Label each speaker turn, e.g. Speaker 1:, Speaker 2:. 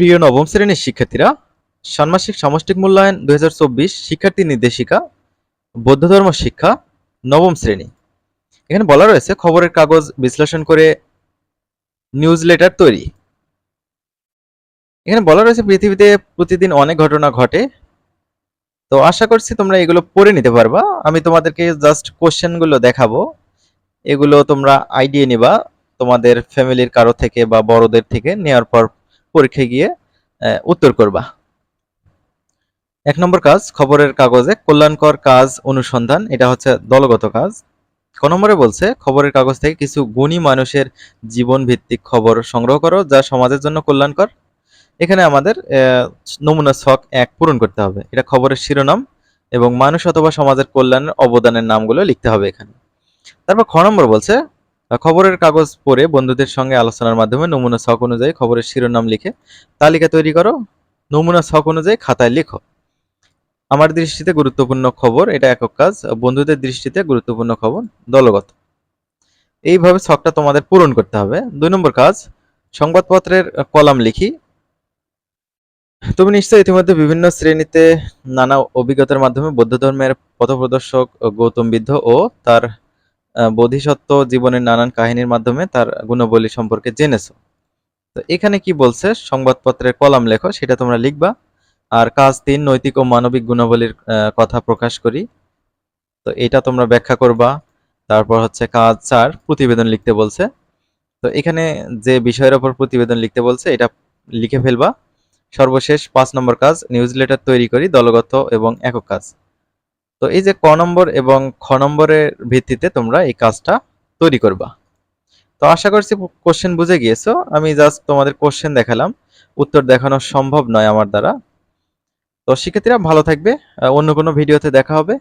Speaker 1: প্রিয় নবম শ্রেণির শিক্ষার্থীরা, ষান্মাসিক সামষ্টিক মূল্যায়ন দুই শিক্ষার্থী নির্দেশিকা, বৌদ্ধ ধর্ম শিক্ষা, নবম শ্রেণি। এখানে বলা রয়েছে খবরের কাগজ বিশ্লেষণ করে নিউজ লেটার তৈরি। এখানে বলা রয়েছে পৃথিবীতে প্রতিদিন অনেক ঘটনা ঘটে। তো আশা করছি তোমরা এগুলো পড়ে নিতে পারবা। আমি তোমাদেরকে জাস্ট কোশ্চেনগুলো দেখাবো। এগুলো তোমরা আইডিয়া নিবা তোমাদের ফ্যামিলির কারও থেকে বা বড়দের থেকে নেওয়ার পর পরীক্ষায় গিয়ে উত্তর করবা। এক নম্বর কাজ, খবরের কাগজে কল্যাণকর কাজ অনুসন্ধান, এটা হচ্ছে দলগত কাজ। ক নম্বরে বলছে, খবরের কাগজ থেকে কিছু গুণী মানুষের জীবন ভিত্তিক খবর সংগ্রহ করো, যা সমাজের জন্য কল্যাণকর। এখানে আমাদের নমুনা ছক এক পূরণ করতে হবে। এটা খবরের শিরোনাম এবং মানুষ অথবা সমাজের কল্যাণের অবদানের নামগুলো লিখতে হবে এখানে। তারপর খ নম্বর বলছে খবরের কাগজ পড়ে বন্ধুদের সঙ্গে আলোচনার মাধ্যমে নমুনা ছক অনুযায়ী খবরের শিরোনাম লিখে তালিকা তৈরি করো। নমুনা ছক অনুযায়ী খাতায় লিখো। আমার দৃষ্টিতে গুরুত্বপূর্ণ খবর, এটা একক কাজ। বন্ধুদের দৃষ্টিতে গুরুত্বপূর্ণ খবর, দলগত। এইভাবে ছকটা তোমাদের পূরণ করতে হবে। দুই নম্বর কাজ, সংবাদপত্রের কলাম লিখি। তুমি নিশ্চয়ই ইতিমধ্যে বিভিন্ন শ্রেণীতে নানা অভিজ্ঞতার মাধ্যমে বৌদ্ধ ধর্মের পথপ্রদর্শক গৌতম বুদ্ধ ও তার বোধিসত্ত্ব জীবনের নানান কাহিনীর মাধ্যমে তার গুণাবলী সম্পর্কে জেনেছো। তো এখানে কি বলছে? সংবাদপত্রের কলাম লেখো, সেটা তোমরা লিখবা। আর কাজ তিন, নৈতিক ও মানবিক গুণাবলীর কথা প্রকাশ করি। তো এটা তোমরা ব্যাখ্যা করবা। তারপর হচ্ছে কাজ চার, প্রতিবেদন লিখতে বলছে। তো এখানে যে বিষয়ের ওপর প্রতিবেদন লিখতে বলছে, এটা লিখে ফেলবা। সর্বশেষ পাঁচ নম্বর কাজ নিউজ লেটার তৈরি করি, দলগত এবং একক কাজ। তো এই যে ক নম্বর এবং খ নম্বরের ভিত্তিতে তোমরা এই কাজটা তৈরি করবা। তো আশা করছি কোশ্চেন বুঝে গিয়েছো। আমি জাস্ট তোমাদের কোশ্চেন দেখালাম। উত্তর দেখানো সম্ভব নয় আমার দ্বারা। তো শিক্ষার্থীরা ভালো থাকবে। অন্য কোনো ভিডিওতে দেখা হবে।